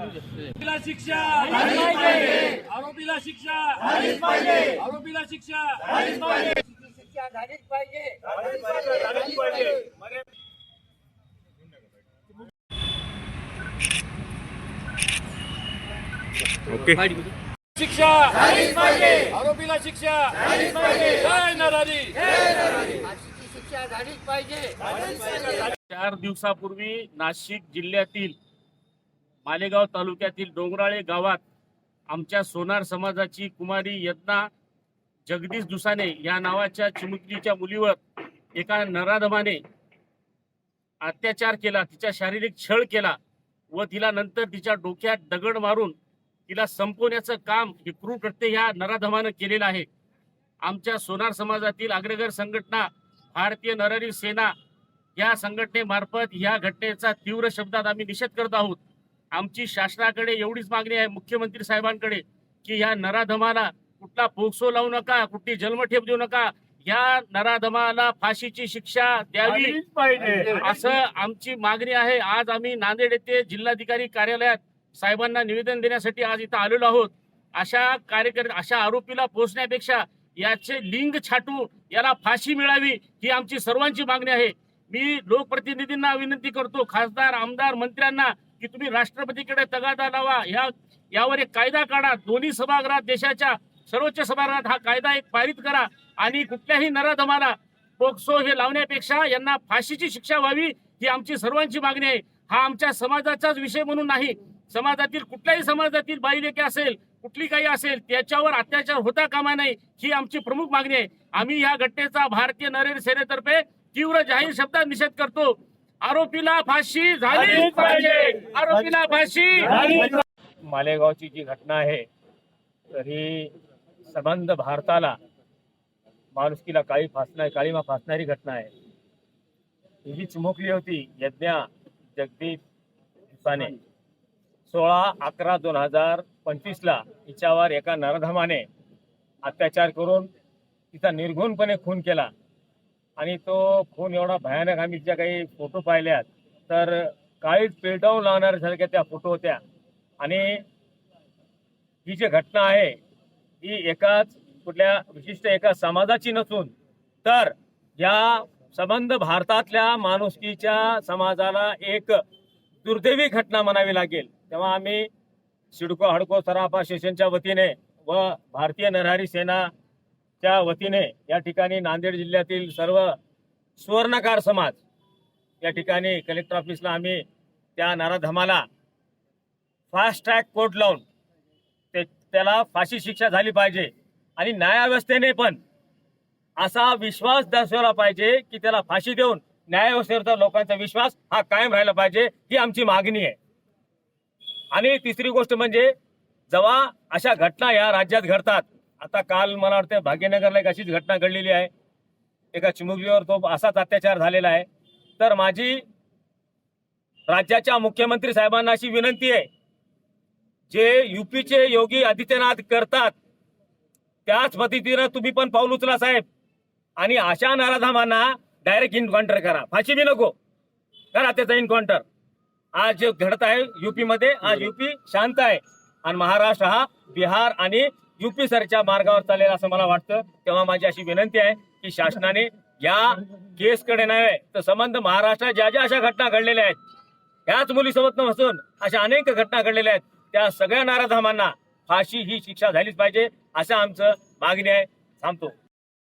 आरोपीला शिक्षा. आरोपीला शिक्षा. आरोपीला शिक्षा. शिक्षा झालीच पाहिजे शिक्षा. आरोपीला शिक्षा. नरारी फाशीची शिक्षा झालीच पाहिजे. चार दिवसापूर्वी नाशिक जिल्ह्यातील मालेगाव तालुक्यातील डोंगराळे गावात आमच्या सोनार समाजाची कुमारी यज्ञा जगदीश दुसाने या नावाच्या चिमुकलीच्या मुलीवर एका नराधमाने अत्याचार केला तिचा शारीरिक छळ केला व तिला नंतर तिच्या डोक्यात दगड मारून तिला संपवण्याचं काम हे कृकृत्य या ह्या नराधमानं केलेलं आहे. आमच्या सोनार समाजातील अग्रगर संघटना भारतीय नरहरी सेना या संघटनेमार्फत या घटनेचा तीव्र शब्दात आम्ही निषेध करत आहोत. आमची शासनाकडे एवढीच मागणी आहे मुख्यमंत्री साहेबांकडे की ह्या नराधमाला कुठला पोक्सो लावू नका कुठली जन्मठेप देऊ नका या नराधमाला फाशीची शिक्षा द्यावी असं आमची मागणी आहे. आज आम्ही नांदेड येथे जिल्हाधिकारी कार्यालयात साहेबांना निवेदन देण्यासाठी आज इथं आलेलो आहोत. अशा कार्यकर अशा आरोपीला पोहोचण्यापेक्षा याचे लिंग छाटून याला फाशी मिळावी ही आमची सर्वांची मागणी आहे. मी लोकप्रतिनिधींना विनंती करतो खासदार आमदार मंत्र्यांना की तुम्ही राष्ट्रपतीकडे तगादा लावा. या यावर एक कायदा काढा. दोन्ही सभागृहात देशाच्या सर्वोच्च सभागृहात हा कायदा एक पारित करा आणि कुठल्याही नराधमाला पोक्सो हे लावण्यापेक्षा यांना फाशीची शिक्षा व्हावी ही आमची सर्वांची मागणी आहे. हा आमच्या समाजाचाच विषय म्हणून नाही. समाजातील कुठल्याही समाजातील बाईलेके असेल कुठली काही असेल त्याच्यावर अत्याचार होता कामा नाही ही आमची प्रमुख मागणी आहे. आम्ही या घटनेचा भारतीय नरेंद्र सेनेतर्फे तीव्र जाहीर शब्दात निषेध करतो. आरोपीला फाशी झाली पाहिजे. आरोपीला फाशी मालेगावची जी घटना आहे तर ही संबंध भारताला माणुसकीला काळी फासणार काळीमा फासणारी घटना आहे. ही जी चिमुकली होती यज्ञा जगदीप दिवसाने सोळा अकरा दोन हजार पंचवीसला हिच्यावर एका नरधमाने अत्याचार करून तिचा निर्घुणपणे खून केला. आणि तो खून एवढा भयानक आम्ही ज्या काही फोटो पाहिल्यात तर काळीच पेटावून लावणाऱ्यासारख्या त्या फोटो होत्या. आणि ही जी घटना आहे ही एकाच कुठल्या विशिष्ट एका समाजाची नसून तर या संबंध भारतातल्या माणुसकीच्या समाजाला एक दुर्दैवी घटना म्हणावी लागेल. तेव्हा आम्ही सिडको हडको सराफा स्टेशनच्या वतीने व भारतीय नरहरी च्या वतीने या ठिकाणी नांदेड जिल्ह्यातील सर्व सुवर्णकार समाज या ठिकाणी कलेक्टर ऑफिसला आम्ही त्या नराधमाला फास्ट ट्रॅक कोर्ट लावून ते त्याला फाशी शिक्षा झाली पाहिजे आणि न्यायव्यवस्थेने पण असा विश्वास दर्शवला पाहिजे की त्याला फाशी देऊन न्यायव्यवस्थेवरचा लोकांचा विश्वास हा कायम राहिला पाहिजे ही आमची मागणी आहे. आणि तिसरी गोष्ट म्हणजे जेव्हा अशा घटना या राज्यात घडतात आता काल मला वाटतं भाग्यनगरला एक अशीच घटना घडलेली आहे. एका चिमुकलीवर तो असाच अत्याचार झालेला आहे. तर माझी राज्याच्या मुख्यमंत्री साहेबांना अशी विनंती आहे जे युपीचे योगी आदित्यनाथ करतात त्याच पद्धतीनं तुम्ही पण पाऊल उचला साहेब. आणि अशा नराधामांना डायरेक्ट इन्काउंटर करा. फाशी बी नको. करा त्याचा इन्काउंटर आज जे घडत आहे युपी मध्ये आज युपी शांत आहे. आणि महाराष्ट्र हा बिहार आणि युपी सरच्या मार्गावर चालेल असं मला वाटतं. तेव्हा माझी अशी विनंती आहे की शासनाने या केसकडे नव्हे तर संबंध महाराष्ट्रात ज्या ज्या अशा घटना घडलेल्या आहेत ह्याच मुलीसोबत नसून अशा अनेक घटना घडलेल्या आहेत. त्या सगळ्या नाराधामांना फाशी ही शिक्षा झालीच पाहिजे असं आमचं मागणी आहे. थांबतो.